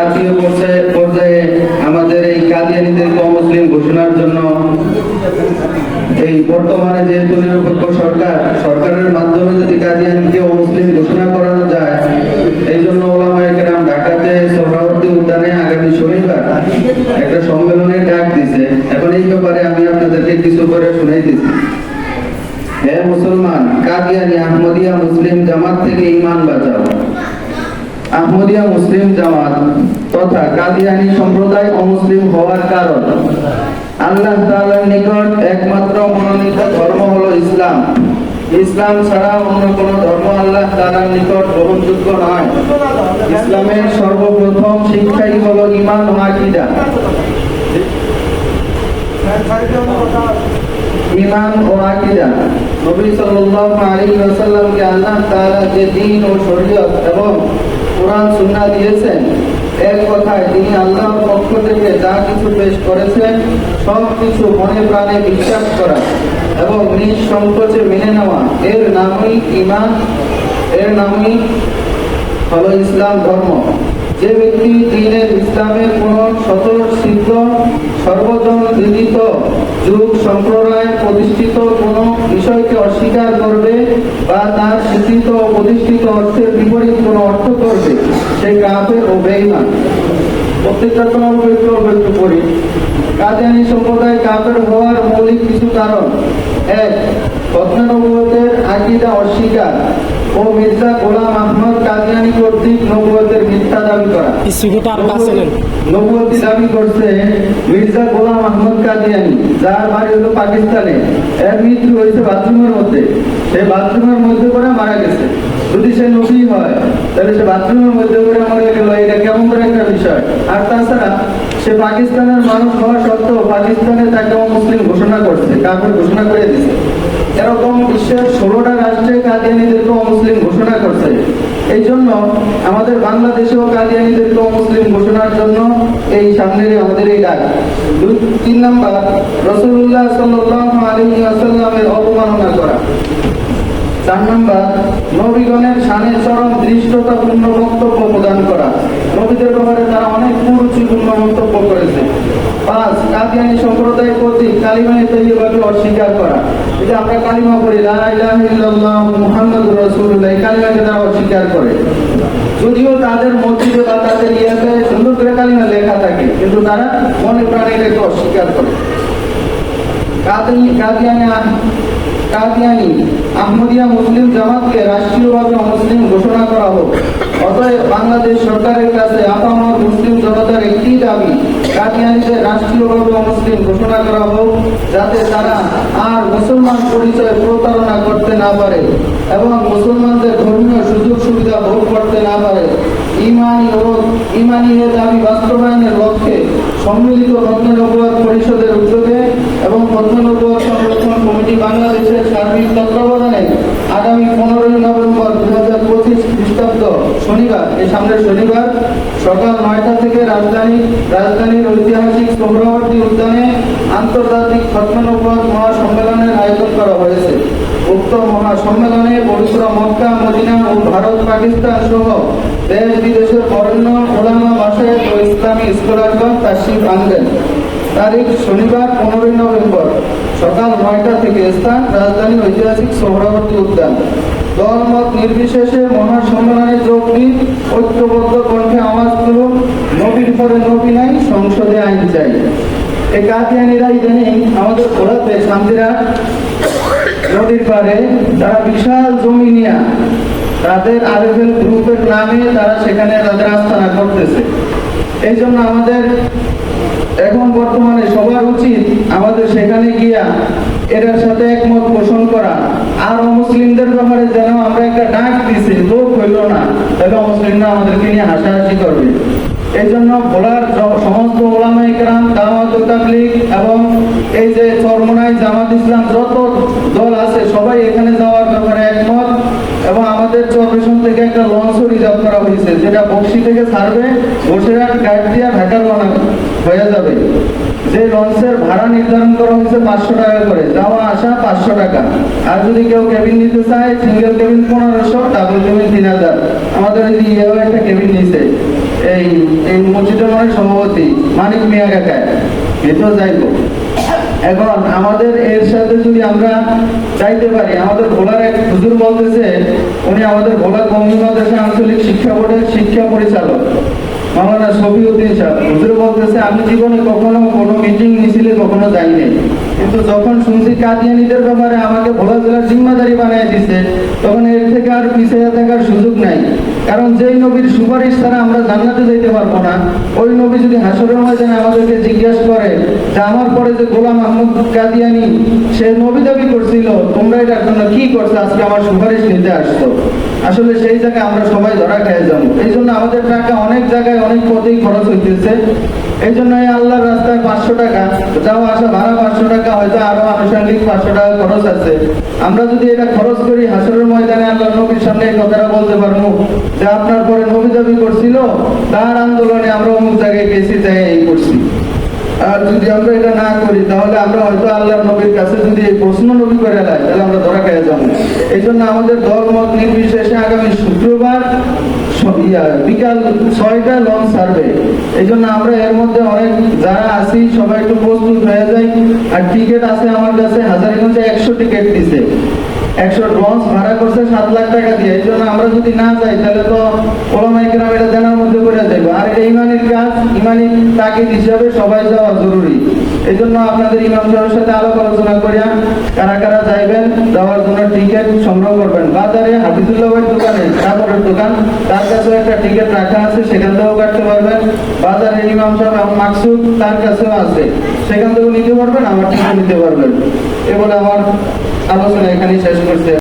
জাতীয় পর্যায়ে আমাদের এই কাদিয়ানিদেরকে অমুসলিম ঘোষণার জন্য এই বর্তমানে যেহেতু নিরপেক্ষ সরকার, সরকারের মাধ্যমে যদি কাদিয়ানিকে অমুসলিম ঘোষণা করানো যায়, এই জন্য ওলামায়ে কেরাম ঢাকাতে সোহরাওয়ার্দী উদ্যানে আগামী শনিবার একটা সম্মেলনের ডাক দিছে এখন এই ব্যাপারে আমি আপনাদেরকে কিছু করে শুনাই দিচ্ছি। হে মুসলমান, কাদিয়ানি আহমদিয়া মুসলিম জামাত থেকে ইমান বাঁচাও। আহমদিয়া মুসলিম জামাত তথা কাদিয়ানি সম্প্রদায় অমুসলিম হওয়ার কারণ। আল্লাহ তাআলার নিকট একমাত্র মনোনীত ধর্ম হলো ইসলাম। ইসলাম ছাড়া অন্য কোনো ধর্ম আল্লাহ তাআলার নিকট গ্রহণযোগ্য নয়। ইসলামের সর্বপ্রথম শিক্ষাই হলো ঈমান ও ঈমান ও আকীদা। নবী সাল্লাল্লাহু আলাইহি ওয়াসাল্লামকে আল্লাহ তাআলা যে দ্বীন ও শরীয়ত এবং কোরআন, সুন্নাহ দিয়েছেন। এক কথায় তিনি আল্লাহর পক্ষ থেকে যা কিছু পেশ করেছেন, সব কিছু মনে প্রাণে বিশ্বাস করা এবং নিজ নিঃসংকোচে মেনে নেওয়া। এর নামই ইমান এর নামই হল ইসলাম ধর্ম। যে ব্যক্তি দিনের ইসলামের কোন সতর, সিদ্ধ সর্বজন বিদিত যুগ সম্প্রদায় প্রতিষ্ঠিত কোন বিষয়কে অস্বীকার করবে বা তার স্বীকৃত প্রতিষ্ঠিত অর্থের বিপরীত কোন অর্থ সে কাফের ও বেঈমান প্রত্যেকটা তো অল্প একটু অল্প একটু পড়ি কাদিয়ানি সম্প্রদায় কাফের হওয়ার মৌলিক কিছু কারণ। এক প্রত্ননবুয়তের আকিদা অস্বীকার ও মির্জা গোলাম আহমদ কাদিয়ানি কর্তৃক নবুয়তের মিথ্যা দাবি করা। নবুয়তি দাবি করছে মির্জা গোলাম আহমদ কাদিয়ানি যার বাড়ি হলো পাকিস্তানে। এর মৃত্যু হয়েছে বাথরুমের মধ্যে। সে বাথরুমের মধ্যে করে মারা গেছে। তাহলে সে বাথরুমের মধ্যে করে মরে গেল, এটা কেমন করে একটা বিষয়? আর তাছাড়া, সে পাকিস্তানের মানুষ হওয়া সত্ত্বেও পাকিস্তানে তাকে মুসলিম ঘোষণা করছে কাপড় ঘোষণা করে দিছে। এরকম বিশ্বের ষোলোটা রাষ্ট্রে কাদিয়ানিদেরকে অমুসলিম ঘোষণা করছে। এই জন্য আমাদের বাংলাদেশেও কাদিয়ানিদেরকে অমুসলিম ঘোষণার জন্য এই সামনের আমাদের এই ডাক দুই, তিন নাম্বার রসুল্লাহ সাল্লাল্লাহু আলাইহি ওয়াসাল্লামের অবমাননা করা। চার নম্বর, নবীগণের শানে চরম দৃষ্টতাপূর্ণ বক্তব্য প্রদান করা। নবীদের ব্যাপারে তারা অনেক কুরুচিপূর্ণ মন্তব্য করেছে। পাঁচ, কাদিয়ানি সম্প্রদায় কর্তৃক কালিমায় তৈরিভাবে অস্বীকার করা। যে আমরা কালিমা করি লা ইলাহা ইল্লাল্লাহ মুহাম্মাদুর রাসূলুল্লাহ, এই কালিমাকে তারা অস্বীকার করে। যদিও তাদের মসজিদে বা তাদের ইয়াতে সুন্দর করে কালিমা লেখা থাকে, কিন্তু তারা মনে প্রাণে অস্বীকার করে। কাদিয়ানি কাদিয়ানি আহমদিয়া মুসলিম জামাতকে রাষ্ট্রীয়ভাবে অমুসলিম ঘোষণা করা হোক। অতএব বাংলাদেশ সরকারের কাছে আপামর মুসলিম জনতার একটি দাবি কাদিয়ানিদের রাষ্ট্রীয়ভাবে অমুসলিম ঘোষণা করা হোক, যাতে তারা আর মুসলমান পরিচয় প্রতারণা করতে না পারে এবং মুসলমানদের ধর্মীয় সুযোগ সুবিধা ভোগ করতে না পারে। ইমানি ও ইমানি দাবি বাস্তবায়নের লক্ষ্যে সম্মিলিত রত্ননবুয়াদ পরিষদের উদ্যোগে এবং রত্ননবুয়াদ সংরক্ষণ কমিটি বাংলাদেশের সার্বিক তত্ত্বাবধানে আগামী পনেরোই নভেম্বর দু হাজার পঁচিশ খ্রিস্টাব্দ শনিবার এই সামনের শনিবার, সকাল নয়টা থেকে রাজধানী, রাজধানীর ঐতিহাসিক সোহরাওয়ার্দী উদ্যানে আন্তর্জাতিক রত্ননবুয়াদ মহাসম্মেলনের আয়োজন করা হয়েছে। উক্ত মহাসম্মেলনে পবিত্র মক্কা, মদিনা ও ভারত, পাকিস্তান সহ দেশ বিদেশের বরেণ্য ওলামা মাসায় ও ইসলামী স্কলারগণ তাশরিফ আনবেন তারিখ শনিবার পনেরোই নভেম্বর সকাল নয়টা থেকে স্থান রাজধানী ঐতিহাসিক সোহরাবর্তী উদ্যান। দলমত নির্বিশেষে মহাসম্মেলনে যোগ দিন। ঐক্যবদ্ধ কণ্ঠে আওয়াজ তুলুন। নবীর পরে নবী নাই, সংসদে আইন চাই। এই কাদিয়ানিরা ইদানিং আমাদের ঘোরাতে শান্তিরা নদীর পারে তারা বিশাল জমি নিয়ে তাদের আরএফএল গ্রুপের নামে তারা সেখানে তাদের আস্থানা করতেছে। এই জন্য আমাদের এখন বর্তমানে সবার উচিত আমাদের সেখানে গিয়া এটার সাথে একমত পোষণ করা। আর অমুসলিমদের ব্যাপারে যেন আমরা একটা ডাক দিছি, লোক হইল না, তাহলে অমুসলিমরা আমাদেরকে নিয়ে হাসাহাসি করবে। এই জন্য ভোলার সমস্ত ওলামা ইকরাম, দাওয়াত এবং এই যে চরমনাই জামাত ইসলাম, যত দল আছে, সবাই এখানে যাওয়ার ব্যাপারে একমত। এবং আমাদের চরবেশন থেকে একটা লঞ্চ রিজার্ভ করা হয়েছে, যেটা বক্সি থেকে ছাড়বে, বসিরহাট গাইড দিয়ে ঢাকা রওনা হয়ে যাবে। যে লঞ্চের ভাড়া নির্ধারণ করা হয়েছে পাঁচশো টাকা করে, যাওয়া আসা পাঁচশো টাকা। আর যদি কেউ কেবিন নিতে চায় সিঙ্গেল কেবিন পনেরোশো ডাবল কেবিন তিন হাজার। আমাদের এই ইয়েও একটা কেবিন নিছে এই এই মসজিদের মানে সভাপতি মানিক মিয়া কাকায় এটাও যাইব। এখন আমাদের এর সাথে যদি আমরা চাইতে পারি, আমাদের ভোলার এক হুজুর বলতেছে, উনি আমাদের ভোলার কমি আঞ্চলিক শিক্ষা বোর্ডের শিক্ষা পরিচালক। মাওলানা শফিউদ্দিন সাহেব, হুজুর বলতেছে, আমি জীবনে কখনো কোনো মিটিং মিছিলে কখনো যাইনি। কিন্তু যখন শুনছি কাদিয়ানিদের ব্যাপারে আমাকে ভোলা জেলার জিম্মাদারি বানিয়ে দিছে আর পিছিয়ে থাকার সুযোগ নাই। কারণ যেই নবীর সুপারিশ ছাড়া আমরা জান্নাতে যেতে পারব না, ওই নবী যদি হাসরের ময়দানে আমাদেরকে জিজ্ঞাসা করে যে আমার পরে যে গোলাম আহমদ কাদিয়ানি, সে নবী দাবি করছিল, তোমরা এটার জন্য কি করছ? আজকে আমার সুপারিশ নিতে আসছো। আসলে সেই জায়গায় আমরা সবাই ধরা খেয়ে যাব। এই জন্য আমাদের টাকা অনেক জায়গায় অনেক পথেই খরচ হইতেছে। এই জন্য এই আল্লাহর রাস্তায় পাঁচশো টাকা, যাও আসা, ভাড়া পাঁচশো টাকা, হয়তো আরও আনুষঙ্গিক পাঁচশো টাকা খরচ আছে। আমরা যদি এটা খরচ করি হাসরের ময়দানে আল্লাহ নবীর সামনে এই কথাটা বলতে পারব যে আপনার পরে নবী দাবি করছিল তার আন্দোলনে আমরা অমুক জায়গায় গেছি, তাই এই করছি। আর যদি আমরা এটা না করি, তাহলে আমরা হয়তো আল্লাহ নবীর কাছে যদি এই প্রশ্ন নবী করে দেয়, তাহলে আমরা ধরা খেয়ে যাব। এই জন্য আমাদের দল, মত নির্বিশেষে আগামী শুক্রবার বিকাল ছয়টা লঞ্চ সার্ভে এই জন্য আমরা এর মধ্যে অনেক যারা আছি, সবাই একটু প্রস্তুত হয়ে যাই। আর টিকিট আছে আমার কাছে, হাজারিগঞ্জে একশো টিকিট দিছে। একশো লঞ্চ ভাড়া করছে সাত লাখ টাকা দিয়ে। এই জন্য আমরা যদি না যাই, তাহলে তো ওলামাই গ্রাম এটা জানার মধ্যে করে যাইব। আর এটা ইমানের কাজ ইমানি তাকে হিসাবে সবাই যাওয়া জরুরি। এই জন্য আপনাদের ইমাম সাহেবের সাথে আলাপ আলোচনা করিয়া কারা কারা যাইবেন, যাওয়ার জন্য সংগ্রহ করবেন। বাজারে হাফিজুল্লাহ ভাইয়ের দোকানে কাপড়ের দোকান, তার কাছেও একটা টিকিট রাখা আছে, সেখান থেকেও কাটতে পারবেন। বাজারে ইমাম সাহেব মাকসুদ তার কাছেও আছে। সেখান থেকেও নিতে পারবেন, আমার টিকিট নিতে পারবেন। এ বলে আমার আলোচনা এখানেই শেষ করছে।